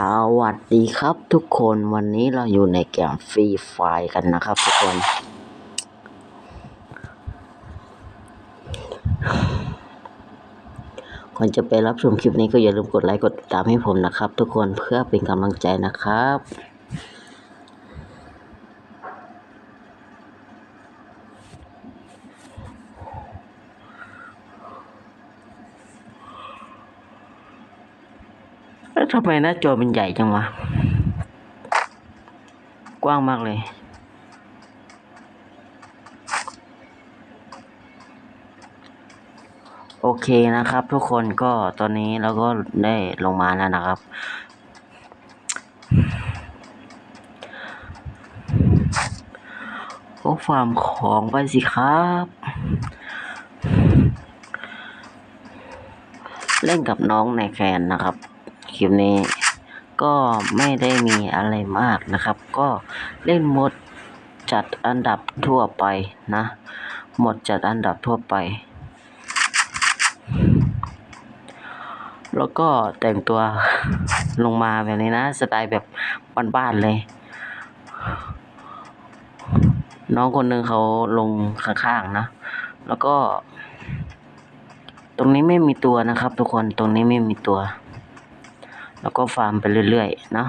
สวัสดีครับทุกคนวันนี้เราอยู่ในเกมฟรีไฟกันนะครับทุกคน ก่อนจะไปรับชมคลิปนี้ก็อย่าลืมกดไลค์กดติดตามให้ผมนะครับ ทุกคนเพื่อเป็นกำลังใจนะครับ แล้วทำไมหน้าจอมันใหญ่จังวะ กว้างมากเลย โอเคนะครับ ทุกคนก็ตอนนี้เราก็ได้ลงมาแล้วนะครับ ก็ฟาร์มของไปสิครับเล่นกับน้องในแคนนะครับ ลิปนี้ ก็ไม่ได้มีอะไรมากนะครับ ก็เล่นหมดจัดอันดับทั่วไปนะหมดจัดอันดับทั่วไป แล้วก็แต่งตัวลงมาแบบนี้นะ สไตล์แบบบ้านๆเลย น้องคนหนึ่งเขาลงข้างๆนะ แล้วก็ ตรงนี้ไม่มีตัวนะครับ ทุกคนตรงนี้ไม่มีตัว แล้วก็ฟาร์มไปเรื่อยๆเนาะ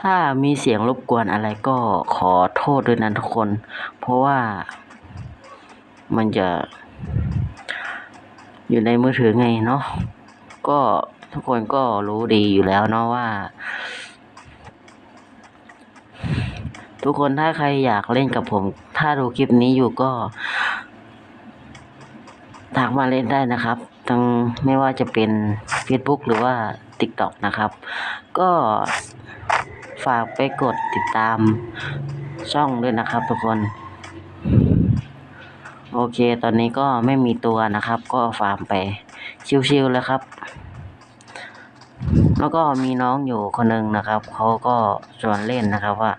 ถ้ามีเสียงรบกวนอะไรก็ขอโทษด้วยนะทุกคน เพราะว่ามันจะอยู่ในมือถือไงเนาะก็ทุกคนก็รู้ดีอยู่แล้วเนาะว่า ทุกคนถ้าใครอยากเล่นกับผม ถ้าดูคลิปนี้อยู่ก็ ทักมาเล่นได้นะครับ ทั้งไม่ว่าจะเป็น Facebook หรือว่า TikTok นะครับ ก็ฝากไปกดติดตามช่องด้วยนะครับทุกคน โอเค ตอนนี้ก็ไม่มีตัวนะครับ ก็ฟาร์มไปชิวๆแล้วครับ แล้วก็มีน้องอยู่คนหนึ่งนะครับเขาก็ชวนเล่นนะครับว่า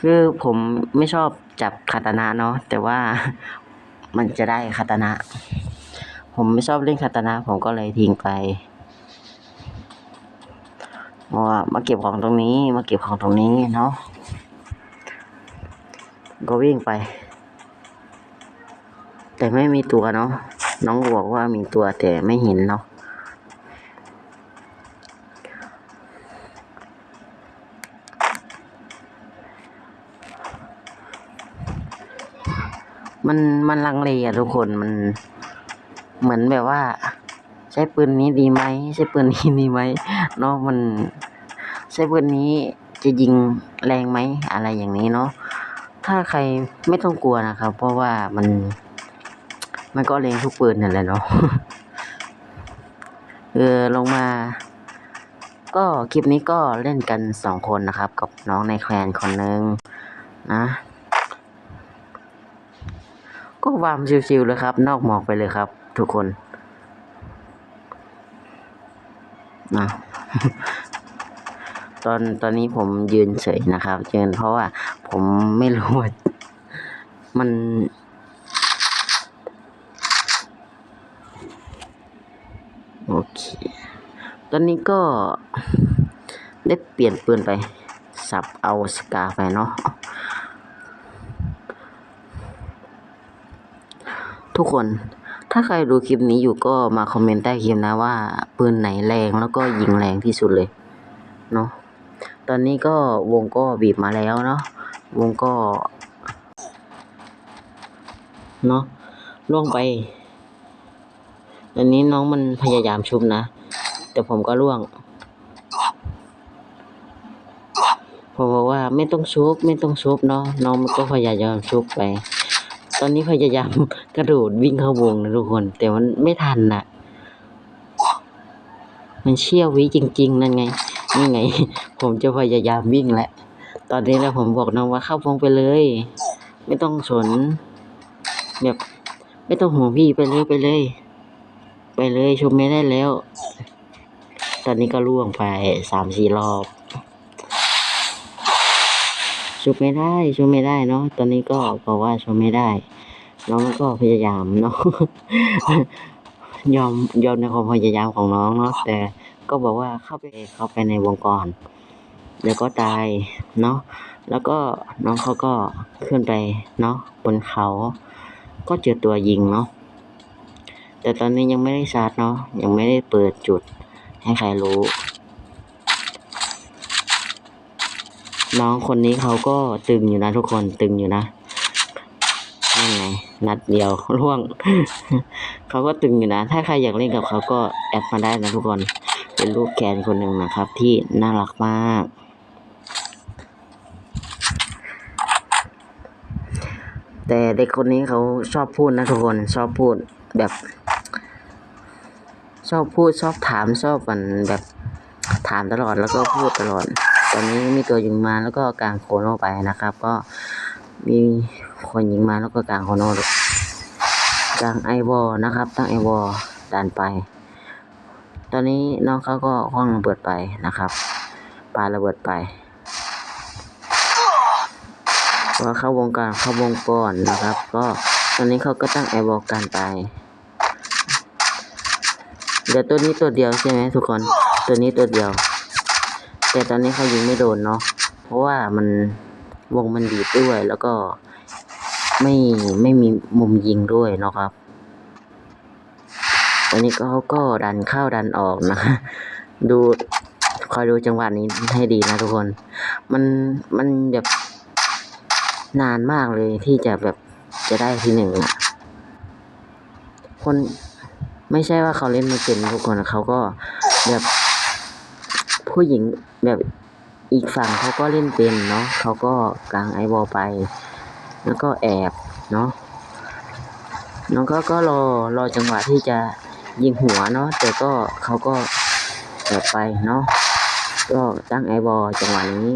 คือผมไม่ชอบ จับคาตานะเนาะแต่ว่ามันจะได้คาตานะ ผมไม่ชอบเล่นคาตานะ ผมก็เลยทิ้งไปว่ามาเก็บของตรงนี้ มาเก็บของตรงนี้เนาะก็วิ่งไป แต่ไม่มีตัวเนาะน้องบอกว่ามีตัวแต่ไม่เห็นเนาะ มันมันลังเลอะทุกคนมัน เหมือนแบบว่า ใช้ปืนนี้ดีไหมใช้ปืนนี้ดีไหมเนาะมัน ใช้ปืนนี้จะยิงแรงไหมอะไรอย่างนี้เนาะถ้าใครไม่ต้องกลัวนะครับ เพราะว่ามัน มันก็เลงทุกปืนนั่นแหละเนาะเออลงมา ก็คลิปนี้ก็เล่นกันสองคนนะครับ กับน้องในแคลนคนนึงนะ ก็วามชิวๆเลยครับ นอกหมอกไปเลยครับ ทุกคนนะตอนตอนนี้ผมยืนเฉยนะครับยืนเพราะว่า ผมไม่รู้ว่ามันโอเค ตอนนี้ก็ได้เปลี่ยนปืนไป สับเอาสกาไปเนาะ ทุกคน ถ้าใครดูคลิปนี้อยู่ก็มาคอมเมนต์ใต้คลิปนะว่า ปืนไหนแรงแล้วก็ยิงแรงที่สุดเลย เนาะ ตอนนี้ก็วงก็บีบมาแล้วเนาะ วงก็ เนาะล่วงไปตอนนี้น้องมันพยายามชุบนะ แต่ผมก็ล่วงผมบอกว่าไม่ต้องชุบไม่ต้องชุบเนาะน้องมันก็พยายามชุบไป ตอนนี้พยายามกระโดดวิ่งเข้าวงนะทุกคน แต่มันไม่ทันน่ะ มันเชี่ยววิจริง ๆ นั่นไงนี่ไง ผมจะพยายามวิ่งแหละ ตอนนี้แล้วผมบอกน้องว่าเข้าวงไปเลย ไม่ต้องสนแบบไม่ต้องห่วงพี่ไปเลยไปเลย ไปเลยชมไม่ได้แล้ว ตอนนี้ก็ล่วงไปสามสี่รอบ ชุบไม่ได้ชุบไม่ได้เนาะตอนนี้ก็บอกว่าชุบไม่ได้ น้องก็พยายามเนาะยอมยอมในความพยายามของน้องเนาะแต่ก็บอกว่าเข้าไปเข้าไปในวงก่อนเดี๋ยวก็ตายเนาะแล้วก็น้องเขาก็ขึ้นไปเนาะบนเขา ก็เจอตัวยิงเนาะแต่ตอนนี้ยังไม่ได้ชาร์จเนาะยังไม่ได้เปิดจุดให้ใครรู้ น้องคนนี้เขาก็ตึงอยู่นะทุกคนตึงอยู่นะนั่นไงนัดเดียวร่วง เขาก็ตึงอยู่นะ ถ้าใครอยากเล่นกับเขาก็แอดมาได้นะทุกคน เป็นลูกแกนคนหนึ่งนะครับ ที่น่ารักมาก แต่เด็กคนนี้เขาชอบพูดนะทุกคนชอบพูดแบบ ชอบพูดชอบถามชอบมันแบบถามตลอดแล้วก็พูดตลอด ตอนนี้มีตัวยิงมาแล้วก็กลางโคโนไปนะครับ ก็มีคนยิงมาแล้วก็กลางโคโนกลางไอวอลนะครับ ตั้งไอวอลดันไป ตอนนี้น้องเขาก็ห้องระเบิดไปนะครับปาระเบิดไปว่าเข้าวงการเข้าวงก่อนนะครับ ก็ตอนนี้เขาก็ตั้งไอวอลกันไปเดี๋ยวตัวนี้ตัวเดียวใช่ไหมทุกคน ตัวนี้ตัวเดียว แต่ตอนนี้เขายิงไม่โดนเนาะเพราะว่ามันวงมันดีดด้วย แล้วก็ไม่ไม่มีมุมยิงด้วยเนาะครับตอนนี้เขาก็ดันเข้าดันออกนะคะดูคอยดูจังหวะนี้ให้ดีนะทุกคน มันมันแบบนานมากเลยที่จะแบบจะได้ทีหนึ่งอะคนไม่ใช่ว่าเขาเล่นไม่เป็นทุกคนเขาก็แบบ ผู้หญิงแบบอีกฝั่งเขาก็เล่นเป็นเนาะเขาก็กางไอวอลไป แล้วก็แอบเนาะน้องก็ก็รอรอจังหวะที่จะยิงหัวเนาะแต่ก็เขาก็แอบไปเนาะก็ตั้งไอวอลจังหวะนี้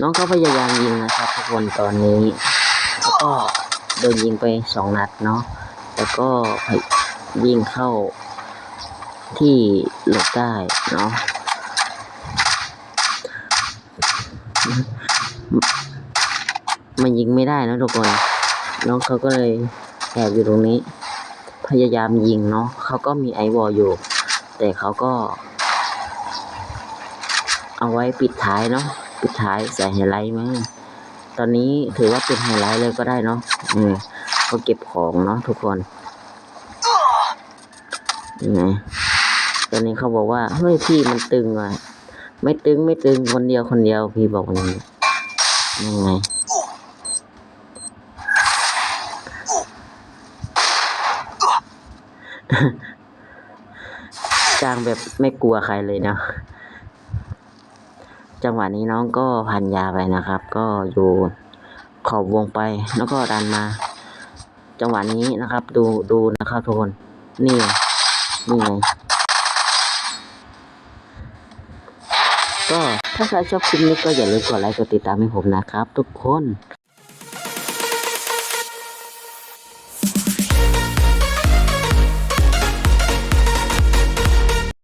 น้องก็พยายามยิงนะครับทุกคนตอนนี้แล้วก็ โดนยิงไปสองนัดเนาะแล้วก็ยิงเข้าที่หลบได้เนาะมันยิงไม่ได้นะทุกคนน้องเขาก็เลยแอบอยู่ตรงนี้ พยายามยิงเนาะเขาก็มีไอวอลอยู่ แต่เขาก็ เอาไว้ปิดท้ายเนาะปิดท้ายใส่ไฮไลท์มั้ง ตอนนี้ถือว่าเป็นไฮไลท์เลยก็ได้เนาะอืมก็เก็บของเนาะทุกคนยังไงตอนนี้เขาบอกว่าเฮ้ยพี่มันตึงว่ะไม่ตึงไม่ตึงคนเดียวคนเดียวพี่บอกอย่างนี้ยังไงจ้างแบบไม่กลัวใครเลยเนาะ จังหวะนี้น้องก็พันยาไปนะครับ ก็อยู่ขอบวงไปแล้วก็ดันมา จังหวะนี้นะครับ ดูดูนะครับทุกคนนี่นี่ไงก็ถ้าใครชอบคลิปนี้ก็อย่าลืมกดไลค์กดติดตามให้ผมนะครับ ทุกคน